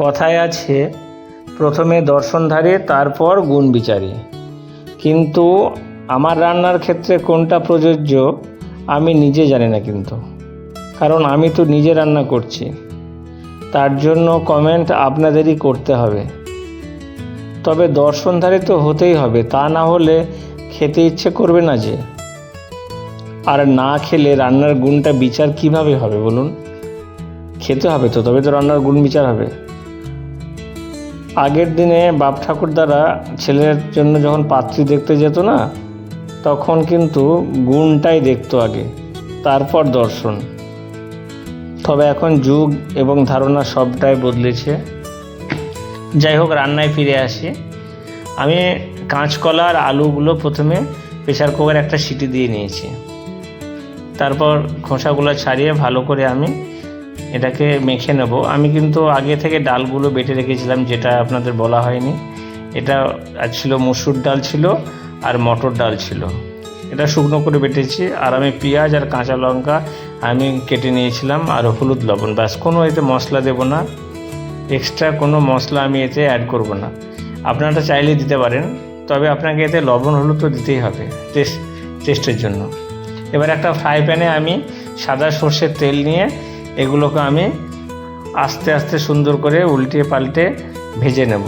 কথায় আছে, প্রথমে দর্শনধারী তারপর গুণ বিচারী। কিন্তু আমার রান্নার ক্ষেত্রে কোনটা প্রযোজ্য, আমি নিজে জানি না কিন্তু। কারণ আমি তো নিজে রান্না করছি। তার জন্য কমেন্ট আপনাদেরই করতে হবে। তবে দর্শনধারী তো হতেই হবে, তা না হলে খেতে ইচ্ছে করবে না যে। আর না খেলে রান্নার গুণটা বিচার কীভাবে হবে বলুন? খেতে হবে তো, তবে তো রান্নার গুণ বিচার হবে। আগের দিনে বাপ ঠাকুর দ্বারা ছেলের জন্য যখন পাত্রী দেখতে যেত না, তখন কিন্তু গুণটাই দেখতো আগে, তারপর দর্শন। তবে এখন যুগ এবং ধারণা সবটাই বদলেছে। যাই হোক, রান্নায় ফিরে আসি। আমি কাঁচকলা আর আলুগুলো প্রথমে প্রেশার কুকারে একটা সিটি দিয়ে নিয়েছি। তারপর খোসাগুলো ছাড়িয়ে ভালো করে আমি এটাকে মেখে নেব। আমি কিন্তু আগে থেকে ডালগুলো বেটে রেখেছিলাম, যেটা আপনাদের বলা হয়নি। এটা ছিল মসুর ডাল ছিল আর মটর ডাল ছিল। এটা শুকনো করে বেটেছি। আর আমি পেঁয়াজ আর কাঁচা লঙ্কা আমি কেটে নিয়েছিলাম আর হলুদ লবণ। ব্যাস, কোনো এতে মশলা দেব না। এক্সট্রা কোনো মশলা আমি এতে অ্যাড করব না। আপনারা চাইলে দিতে পারেন, তবে আপনাকে এতে লবণ হলুদ তো দিতেই হবে টেস্ট টেস্টের জন্য। এবার একটা ফ্রাই প্যানে আমি সাদা সর্ষের তেল নিয়ে এগুলোকে আমি আস্তে আস্তে সুন্দর করে উল্টে পাল্টে ভেজে নেব।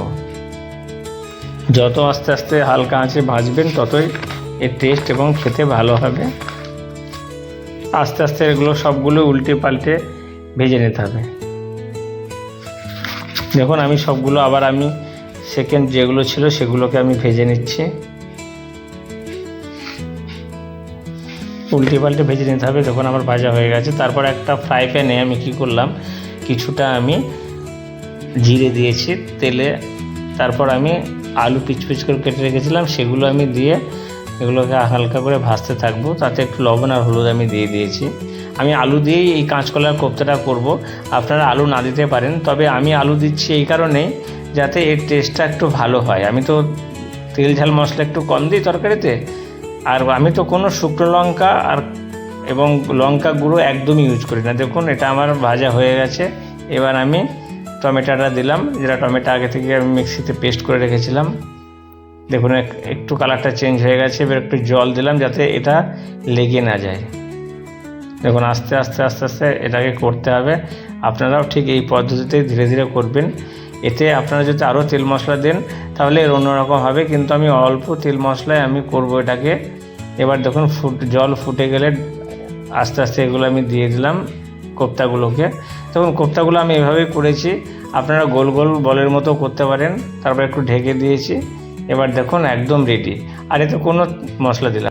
যত আস্তে আস্তে হালকা আঁচে ভাজবেন, ততই এর টেস্ট এবং খেতে ভালো হবে। আস্তে আস্তে এগুলো সবগুলো উল্টে পাল্টে ভেজে নিতে হবে। দেখুন, আমি সবগুলো, আবার আমি সেকেন্ড যেগুলো ছিল সেগুলোকে আমি ভেজে নিচ্ছি। উল্টে পাল্টে ভেজে নিতে হবে দেখুন আমার ভাজা হয়ে গেছে। তারপর একটা ফ্রাই প্যানে আমি কি করলাম, কিছুটা আমি জিরে দিয়েছি, তেলে। তারপর আমি আলু পিচ পিচ করে কেটে রেখেছিলাম, সেগুলো আমি দিয়ে এগুলোকে হালকা করে ভাজতে থাকব। তাতে একটু লবণ আর হলুদ আমি দিয়ে দিয়েছি। আমি আলু দিয়েই এই কাঁচকলার কোপ্তাটা করব। আপনারা আলু না দিতে পারেন, তবে আমি আলু দিচ্ছি এই কারণেই, যাতে এর টেস্টটা একটু ভালো হয়। আমি তো তেল ঝাল মশলা একটু কম দিই তরকারিতে আর আমি তো কোনো শুকনো লঙ্কা আর এবং লঙ্কা গুঁড়ো একদমই ইউজ করি না। দেখুন, এটা আমার ভাজা হয়ে গেছে। এবার আমি টমেটোটা দিলাম। যেটা টমেটো আগে থেকে আমি মিক্সিতে পেস্ট করে রেখেছিলাম। দেখুন, এক- একটু কালারটা চেঞ্জ হয়ে গেছে। এবার একটু জল দিলাম যাতে এটা লেগে না যায়। দেখুন, আস্তে আস্তে আস্তে আস্তে এটাকে করতে হবে। আপনারাও ঠিক এই পদ্ধতিতে ধীরে ধীরে করবেন। এতে আপনারা যদি আরও তেল মশলা দেন, তাহলে এর অন্যরকম হবে, কিন্তু আমি অল্প তেল মশলায় আমি করব এটাকে। এবার দেখুন, ফুট, জল ফুটে গেলে আস্তে আস্তে এগুলো আমি দিয়ে দিলাম কোপ্তাগুলোকে। তখন কোপ্তাগুলো আমি এভাবেই করেছি, আপনারা গোল গোল বলের মতো করতে পারেন। তারপর একটু ঢেকে দিয়েছি, এবার দেখুন একদম রেডি আর এতে কোনো মশলা দিলাম।